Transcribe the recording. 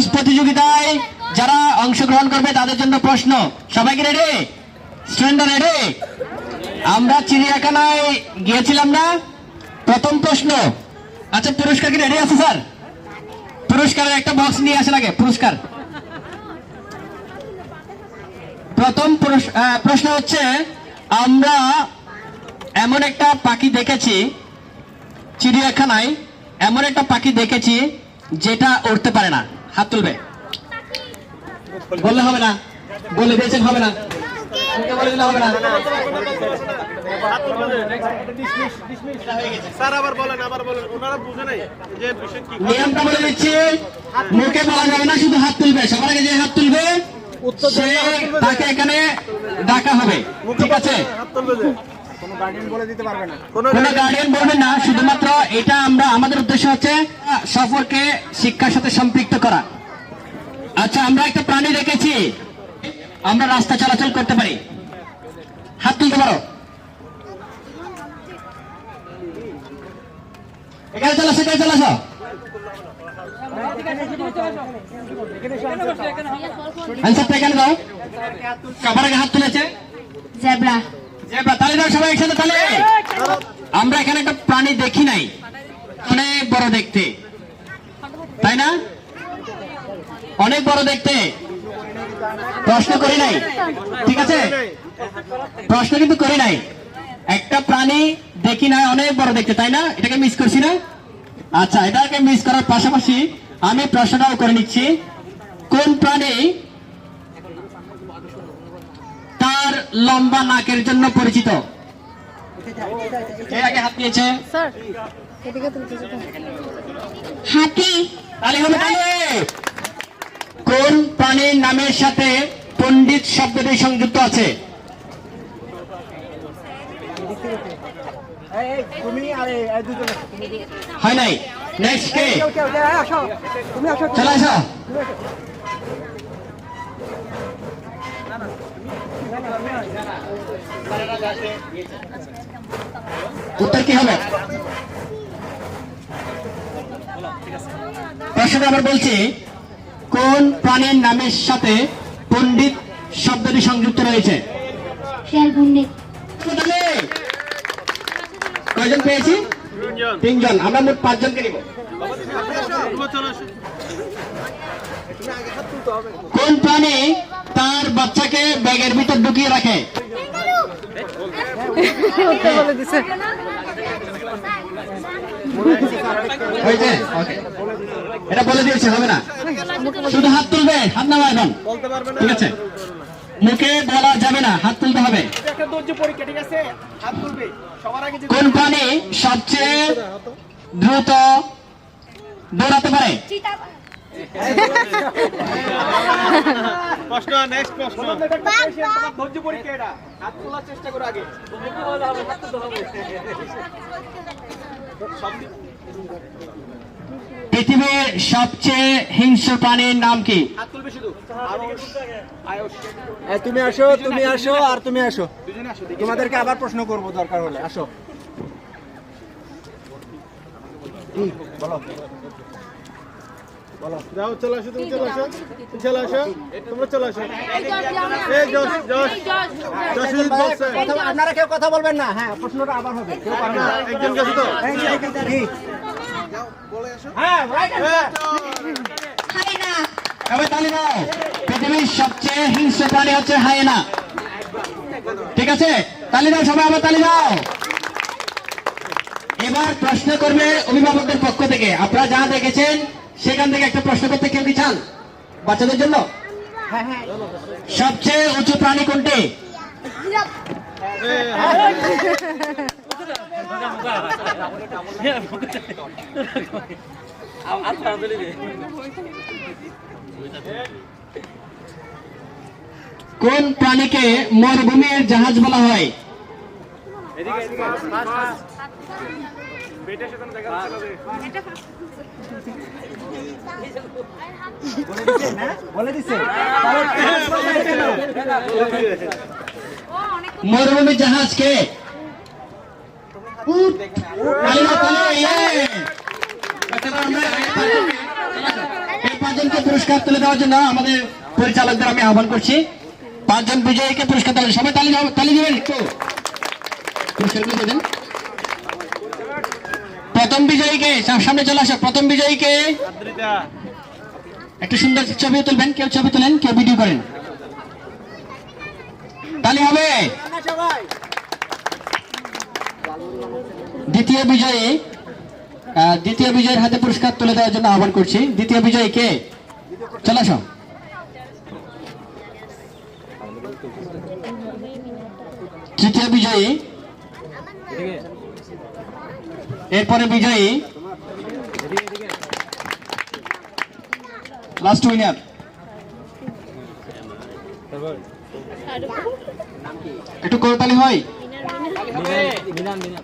Quiz প্রতিযোগিতায় যারা অংশগ্রহণ করবে তাদের জন্য প্রশ্ন। সবাইকে রেডি স্টুডেন্টরা রেডি আমরা চিড়িয়াখানায় গিয়েছিলাম না? প্রথম প্রশ্ন। আচ্ছা পুরস্কার কি রেডি আছে, স্যার? পুরস্কারের একটা বক্স নিয়ে আসেন আগে, পুরস্কার। প্রথম প্রশ্ন হচ্ছে, আমরা এমন একটা পাখি দেখেছি, চিড়িয়াখানায় এমন একটা পাখি দেখেছি, যেটা উড়তে পারে না। হাত তুলবে। বললে হবে না বলে দিয়েছেন হবে না। আমাকে বলে দিলে হবে না। স্যার আবার বলেন আবার বলেন। ওনারা বুঝে নাই যে বিষয় কি নিয়মটা বলে দিচ্ছি মুখে বলা যাবে না শুধু হাত তুলবে। সবার আগে যে হাত তুলবে তাকে এখানে ডাকা হবে। ঠিক আছে? হাত কোনো গার্ডিয়ান বলে না। কোন গার্ডিয়ান বলবেন না শুধুমাত্র এটা আমরা আমাদের উদ্দেশ্য হচ্ছে সফরকে শিক্ষার সাথে সম্পৃক্ত করা। আচ্ছা আমরা একটা প্রাণী রেখেছি আমরা রাস্তা চলাচল করতে পারি। হাত তুলতে পারো। এখানে চলে আসো এখানে চলে আসো। আনসারটা এখানে দাও। সবার আগে হাত তুলেছে। জেব্রা দাও সবাই একসাথে তালি। আমরা এখানে একটা প্রাণী দেখি নাই। অনেক বড় দেখতে। তাই না? অনেক বড় দেখতে। প্রশ্ন করি নাই। ঠিক আছে? প্রশ্ন কিন্তু করি নাই। একটা প্রাণী দেখি নাই অনেক বড় দেখতে তাই না? এটাকে মিস করছি না? আচ্ছা এটাকে মিস করার পাশাপাশি আমি প্রশ্নটাও করে নিচ্ছি। কোন প্রাণী তার লম্বা নাকের জন্য পরিচিত? হাত। কোন প্রাণীর নামের সাথে পণ্ডিত শব্দটি সংযুক্ত আছে? হয় নাই? উত্তর কি হবে? প্রশ্নটা আবার বলছি কোন প্রাণীর নামের সাথে পণ্ডিত শব্দটি সংযুক্ত রয়েছে? কয়জন পেয়েছি? তিনজন। আমরা মোট পাঁচজনকে নিব। কোন প্রাণী তার বাচ্চাকে ব্যাগের ভিতর ঢুকিয়ে রাখে? হয়েছে? ওকে এটা বলে দিয়েছে হবে না। শুধু হাত তুলবে হাত নামা এখন বলতে পারবে না। ঠিক আছে? মুখে বলা যাবে না হাত তুলতে হবে। একটা ধৈর্য পরীক্ষা ঠিক আছে হাত তুলবে। সবার আগে যে কোন প্রাণী সবচেয়ে দ্রুত দৌড়াতে পারে? প্রশ্ন নেক্সট প্রশ্ন। ধৈর্য পরীক্ষা এটা? হাত তোলার চেষ্টা করো আগে। পৃথিবীর সবচেয়ে হিংস্র প্রাণীর নাম কি? হাত তুলবে শুধু। আয়ুষ। আয়ুষ। তুমি আসো তুমি আসো আর তুমি আসো। তোমাদেরকে আবার প্রশ্ন করব দরকার হলে। আসো। কি বলো। যাও চলে আসো তুমি চলে আসো। চলে আসো। তোমরা চলে আসো। এই জশ জশ জশিল আপনারা কেউ কথা বলবেন না। হ্যাঁ প্রশ্নটা আবার হবে। কেউ পারবে না একজন গেছে। তো হ্যাঁ পৃথিবীর সবচেয়ে হিংস্র প্রাণী হচ্ছে হায়েনা ঠিক আছে? তালি দাও সবাই আবার তালি দাও। এবার প্রশ্ন করবে অভিভাবকদের পক্ষ থেকে। আপনারা যা দেখেছেন সেখান থেকে একটা প্রশ্ন করতে কেউ কি চান? বাচ্চাদের জন্য? হ্যাঁ হ্যাঁ। সবচেয়ে উঁচু প্রাণী কোনটি? কোন প্রাণীকে মরুভূমির জাহাজ বলা হয়? দিছে জাহাজ কে? এই পাঁচজনকে- পুরস্কার তুলে দেওয়ার জন্য আমাদের পরিচালকদের আমি আহ্বান করছি। পাঁচজন বিজয়ীকে পুরস্কার তালে সবাই তালি তালি দেবেন দেবেন প্রথম বিজয়ীকে সামনে চলে আসো। প্রথম বিজয়ীকে একটু সুন্দর ছবি তুলবেন। কেউ ছবি তোলেন, কেউ ভিডিও করেন। তালি হবে। দ্বিতীয় বিজয়ী দ্বিতীয় বিজয়ের হাতে পুরস্কার তুলে দেওয়ার জন্য আহ্বান করছি। দ্বিতীয় বিজয়ী কে? চলে আসো। তৃতীয় বিজয়ী, এরপরে বিজয়ী লাস্ট উইনার একটু করতালি হয়। 미남 미남 미남.